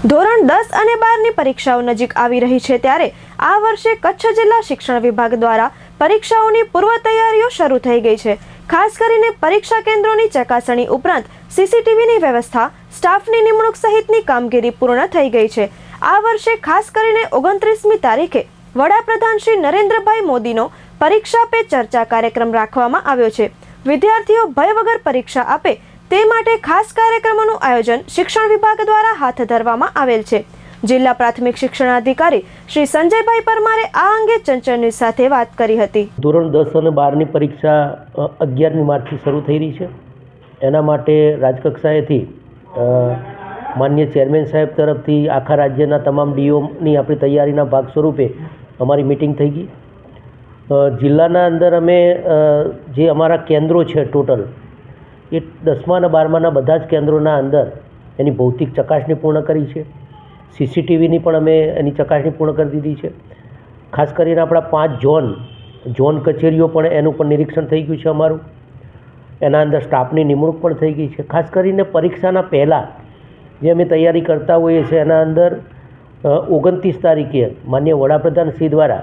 ધોરણ દસ અને બારની પરીક્ષાઓ નજીક આવી રહી છે ત્યારે આ વર્ષે કચ્છ જિલ્લા શિક્ષણ વિભાગ દ્વારા પરીક્ષાઓની પૂર્વ તૈયારીઓ શરૂ થઈ ગઈ છે. ખાસ કરીને પરીક્ષા કેન્દ્રોની ચકાસણી ઉપરાંત સીસીટીવીની વ્યવસ્થા, સ્ટાફની નિમણૂક સહિતની કામગીરી પૂર્ણ થઈ ગઈ છે. આ વર્ષે ખાસ કરીને ઓગણત્રીસમી તારીખે વડાપ્રધાન શ્રી નરેન્દ્રભાઈ મોદીનો પરીક્ષા પે ચર્ચા કાર્યક્રમ રાખવામાં આવ્યો છે. વિદ્યાર્થીઓ ભય વગર પરીક્ષા આપે તે માટે ખાસ કાર્યક્રમોનું આયોજન શિક્ષણ વિભાગ દ્વારા હાથ ધરવામાં આવેલ છે. જિલ્લા પ્રાથમિક શિક્ષણાધિકારી શ્રી સંજયભાઈ પરમારે આ અંગે ચંચળની સાથે વાત કરી હતી. ધોરણ દસ અને બારની પરીક્ષા અગિયારમી માર્ચથી શરૂ થઈ રહી છે. એના માટે રાજકક્ષાએથી માન્ય ચેરમેન સાહેબ તરફથી આખા રાજ્યના તમામ ડીઓની આપણી તૈયારીના ભાગ સ્વરૂપે અમારી મિટિંગ થઈ ગઈ. જિલ્લાના અંદર અમે જે અમારા કેન્દ્રો છે ટોટલ એ દસમા અને બારમાના બધા જ કેન્દ્રોના અંદર એની ભૌતિક ચકાસણી પૂર્ણ કરી છે. સીસીટીવીની પણ અમે એની ચકાસણી પૂર્ણ કરી દીધી છે. ખાસ કરીને આપણા પાંચ ઝોન ઝોન કચેરીઓ પણ એનું પણ નિરીક્ષણ થઈ ગયું છે અમારું. એના અંદર સ્ટાફની નિમણૂક પણ થઈ ગઈ છે. ખાસ કરીને પરીક્ષાના પહેલાં જે અમે તૈયારી કરતા હોઈએ છીએ, એના અંદર ઓગણત્રીસ તારીખે માન્ય વડાપ્રધાન શ્રી દ્વારા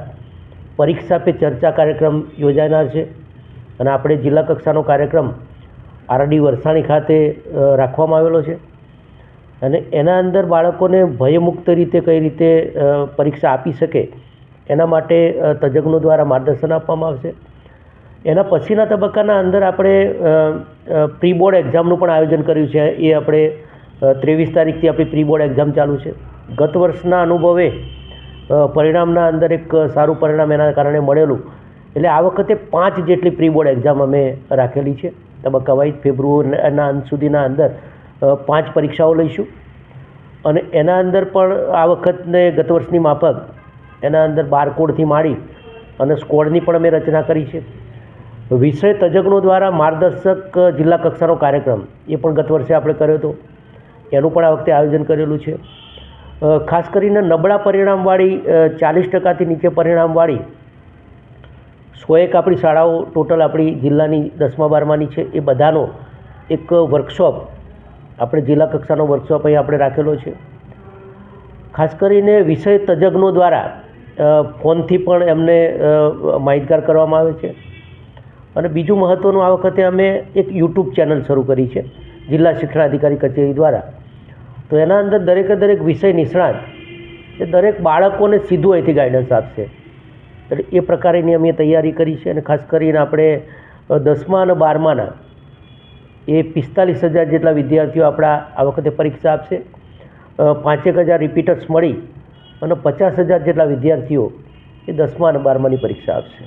પરીક્ષા પે ચર્ચા કાર્યક્રમ યોજાનાર છે. અને આપણે જિલ્લા કક્ષાનો કાર્યક્રમ આરડી વરસાણી ખાતે રાખવામાં આવેલો છે. અને એના અંદર બાળકોને ભયમુક્ત રીતે કઈ રીતે પરીક્ષા આપી શકે, એના માટે તજજ્ઞો દ્વારા માર્ગદર્શન આપવામાં આવશે. એના પછીના તબક્કાના અંદર આપણે પ્રી બોર્ડ એક્ઝામનું પણ આયોજન કર્યું છે. એ આપણે ત્રેવીસ તારીખથી આપણી પ્રી બોર્ડ એક્ઝામ ચાલુ છે. ગત વર્ષના અનુભવે પરિણામના અંદર એક સારું પરિણામ એના કારણે મળેલું. એટલે આ વખતે પાંચ જેટલી પ્રી બોર્ડ એક્ઝામ અમે રાખેલી છે. તબક્કા વાઇઝ ફેબ્રુઆરીના અંત સુધીના અંદર પાંચ પરીક્ષાઓ લઈશું. અને એના અંદર પણ આ વખતને ગત વર્ષની માફક એના અંદર બારકોડથી માંડી અને સ્કોડની પણ અમે રચના કરી છે. વિષય તજજ્ઞો દ્વારા માર્ગદર્શક જિલ્લા કક્ષાનો કાર્યક્રમ એ પણ ગત વર્ષે આપણે કર્યો હતો. એનું પણ આ વખતે આયોજન કરેલું છે. ખાસ કરીને નબળા પરિણામવાળી ચાલીસ ટકાથી નીચે પરિણામવાળી સો એક આપણી શાળાઓ ટોટલ આપણી જિલ્લાની દસમા, બારમાની છે. એ બધાનો એક વર્કશોપ આપણે જિલ્લા કક્ષાનો વર્કશોપ અહીં આપણે રાખેલો છે. ખાસ કરીને વિષય તજજ્ઞો દ્વારા ફોનથી પણ એમને માહિતગાર કરવામાં આવે છે. અને બીજું મહત્ત્વનું આ વખતે અમે એક યુટ્યુબ ચેનલ શરૂ કરી છે, જિલ્લા શિક્ષણાધિકારી કચેરી દ્વારા. તો એના અંદર દરેકે દરેક વિષય નિષ્ણાત. એ દરેક બાળકોને સીધું અહીંથી ગાઈડન્સ આપશે. એટલે એ પ્રકારેની અમે તૈયારી કરી છે અને ખાસ કરીને આપણે દસમા અને બારમાના એ પિસ્તાલીસ હજાર જેટલા વિદ્યાર્થીઓ આપણા આ વખતે પરીક્ષા આપશે. પાંચેક હજાર રિપીટર્સ મળી અને પચાસ હજાર જેટલા વિદ્યાર્થીઓ એ દસમા અને બારમાની પરીક્ષા આપશે.